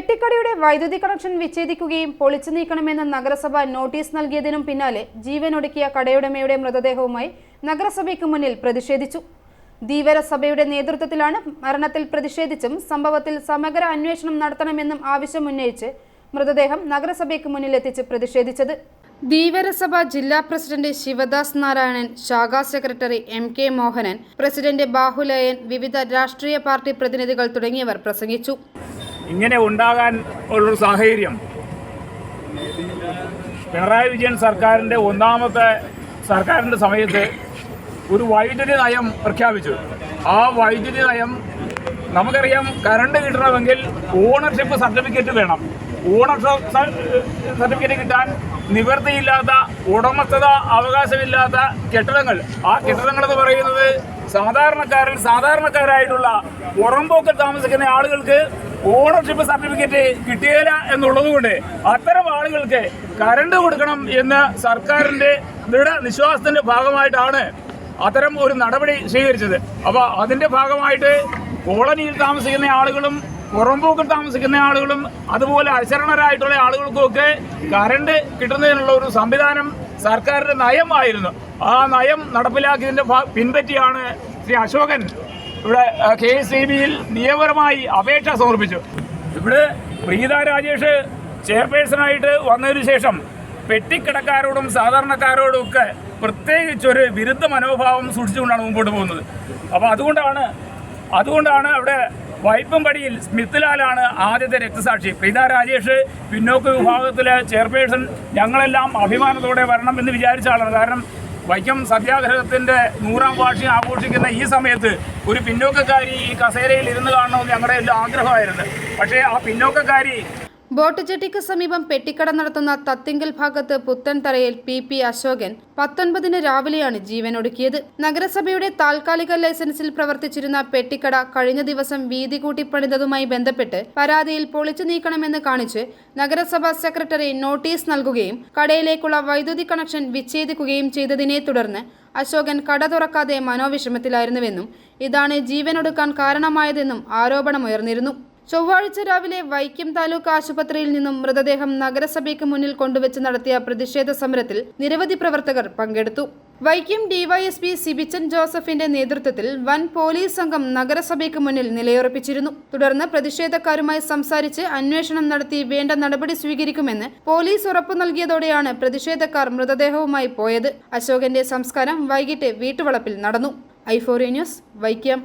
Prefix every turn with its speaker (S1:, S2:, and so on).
S1: പെട്ടിക്കടയുടെ വൈദ്യുതി കണക്ഷൻ വിച്ഛേദിക്കുകയും പൊളിച്ചു നീക്കണമെന്ന് നഗരസഭ നോട്ടീസ് നൽകിയതിനും പിന്നാലെ ജീവനൊടുക്കിയ കടയുടമയുടെ മൃതദേഹവുമായി നഗരസഭയ്ക്ക് മുന്നിൽ പ്രതിഷേധിച്ചു. ധീവര സഭയുടെ നേതൃത്വത്തിലാണ് മരണത്തിൽ പ്രതിഷേധിച്ചും സംഭവത്തിൽ സമഗ്ര അന്വേഷണം നടത്തണമെന്നും ആവശ്യമുന്നയിച്ച് മൃതദേഹം നഗരസഭയ്ക്ക് മുന്നിലെത്തിച്ച് പ്രതിഷേധിച്ചത്. ധീവരസഭ ജില്ലാ പ്രസിഡന്റ് ശിവദാസ് നാരായണൻ ശാഖാ secretary M K Mohanan president Bahulayan വിവിധ രാഷ്ട്രീയ പാർട്ടി പ്രതിനിധികൾ തുടങ്ങിയവർ പ്രസംഗിച്ചു.
S2: ഇങ്ങനെ ഉണ്ടാകാൻ ഉള്ളൊരു സാഹചര്യം. പിണറായി വിജയൻ സർക്കാരിന്റെ ഒന്നാമത്തെ സർക്കാരിന്റെ സമയത്ത് ഒരു വൈദ്യുതി നയം പ്രഖ്യാപിച്ചു. ആ വൈദ്യുതി നയം നമുക്കറിയാം കറണ്ട് കിട്ടണമെങ്കിൽ ഓണർഷിപ്പ് സർട്ടിഫിക്കറ്റ് വേണം. ഓണർഷിപ്പ് സർട്ടിഫിക്കറ്റ് കിട്ടാൻ നിവൃത്തിയില്ലാത്ത ഉടമസ്ഥത അവകാശമില്ലാത്ത കെട്ടിടങ്ങൾ. ആ കെട്ടിടങ്ങൾ എന്ന് പറയുന്നത് സാധാരണക്കാരിൽ സാധാരണക്കാരായിട്ടുള്ള പുറമ്പോക്കിൽ താമസിക്കുന്ന ആളുകൾക്ക് ഓണർഷിപ്പ് സർട്ടിഫിക്കറ്റ് കിട്ടിയില്ല എന്നുള്ളതുകൊണ്ട് അത്തരം ആളുകൾക്ക് കരണ്ട് കൊടുക്കണം എന്ന് സർക്കാരിന്റെ ദൃഢനിശ്വാസത്തിന്റെ ഭാഗമായിട്ടാണ് അത്തരം ഒരു നടപടി സ്വീകരിച്ചത്. അപ്പോൾ അതിന്റെ ഭാഗമായിട്ട് കോളനിയിൽ താമസിക്കുന്ന ആളുകളും പുറമ്പോക്കിൽ താമസിക്കുന്ന ആളുകളും അതുപോലെ അശരണരായിട്ടുള്ള ആളുകൾക്കുമൊക്കെ കരണ്ട് കിട്ടുന്നതിനുള്ള ഒരു സംവിധാനം സർക്കാരിന്റെ നയമായിരുന്നു. ആ നയം നടപ്പിലാക്കിയതിന്റെ പിൻപറ്റിയാണ് ശ്രീ അശോകൻ. ഇവിടെ കെ എസ് ഇ ബിയിൽ നിയമപരമായി അപേക്ഷ സമർപ്പിച്ചു. ഇവിടെ പ്രീത രാജേഷ് ചെയർപേഴ്സണായിട്ട് വന്നതിന് ശേഷം പെട്ടിക്കിടക്കാരോടും സാധാരണക്കാരോടും ഒക്കെ പ്രത്യേകിച്ചൊരു വിരുദ്ധ മനോഭാവം സൂക്ഷിച്ചുകൊണ്ടാണ് മുമ്പോട്ട് പോകുന്നത്. അപ്പോൾ അതുകൊണ്ടാണ് അതുകൊണ്ടാണ് അവിടെ വൈപ്പമ്പടിയിൽ സ്മിത്ലാലാണ് ആദ്യത്തെ രക്തസാക്ഷി. പ്രീത രാജേഷ് പിന്നോക്ക വിഭാഗത്തിലെ ചെയർപേഴ്സൺ ഞങ്ങളെല്ലാം അഭിമാനത്തോടെ വരണം എന്ന് വിചാരിച്ച ആളാണ്. കാരണം വൈക്കം സത്യാഗ്രഹത്തിന്റെ നൂറാം വാർഷികം ആഘോഷിക്കുന്ന ഈ സമയത്ത് ഒരു പിന്നോക്കക്കാരി ഈ കസേരയിൽ ഇരുന്ന് കാണണമെന്ന് ഞങ്ങളുടെ എല്ലാം ആഗ്രഹമായിരുന്നു. പക്ഷേ ആ പിന്നോക്കക്കാരി
S1: ബോട്ട് ജെട്ടിക്ക് സമീപം പെട്ടിക്കട നടത്തുന്ന തത്തിങ്കൽ ഭാഗത്ത് പുത്തൻതറയിൽ പി പി അശോകൻ പത്തൊൻപതിന് രാവിലെയാണ് ജീവനൊടുക്കിയത് നഗരസഭയുടെ താൽക്കാലിക ലൈസൻസിൽ പ്രവർത്തിച്ചിരുന്ന പെട്ടിക്കട കഴിഞ്ഞ ദിവസം വീതി കൂട്ടി പണിതതുമായി ബന്ധപ്പെട്ട് പരാതിയിൽ പൊളിച്ചു നീക്കണമെന്ന് കാണിച്ച് നഗരസഭാ സെക്രട്ടറി നോട്ടീസ് നൽകുകയും കടയിലേക്കുള്ള വൈദ്യുതി കണക്ഷൻ വിച്ഛേദിക്കുകയും ചെയ്തതിനെ തുടർന്ന് അശോകൻ കട തുറക്കാതെ മനോവിഷമത്തിലായിരുന്നുവെന്നും ഇതാണ് ജീവനൊടുക്കാൻ കാരണമായതെന്നും ആരോപണമുയർന്നിരുന്നു. ചൊവ്വാഴ്ച രാവിലെ വൈക്കം താലൂക്ക് ആശുപത്രിയിൽ നിന്നും മൃതദേഹം നഗരസഭയ്ക്ക് മുന്നിൽ കൊണ്ടുവച്ച് നടത്തിയ പ്രതിഷേധ സമരത്തിൽ നിരവധി പ്രവർത്തകർ പങ്കെടുത്തു. വൈക്കം ഡിവൈഎസ്പി സിബിച്ചൻ ജോസഫിന്റെ നേതൃത്വത്തിൽ വൻ പോലീസ് സംഘം നഗരസഭയ്ക്ക് മുന്നിൽ നിലയുറപ്പിച്ചിരുന്നു. തുടർന്ന് പ്രതിഷേധക്കാരുമായി സംസാരിച്ച് അന്വേഷണം നടത്തി വേണ്ട നടപടി സ്വീകരിക്കുമെന്ന് പോലീസ് ഉറപ്പു നൽകിയതോടെയാണ് പ്രതിഷേധക്കാർ മൃതദേഹവുമായി പോയത്. അശോകന്റെ സംസ്കാരം വൈകിട്ട് വീട്ടുവളപ്പിൽ നടന്നു. ഐഫോറിയ ന്യൂസ് വൈക്കം.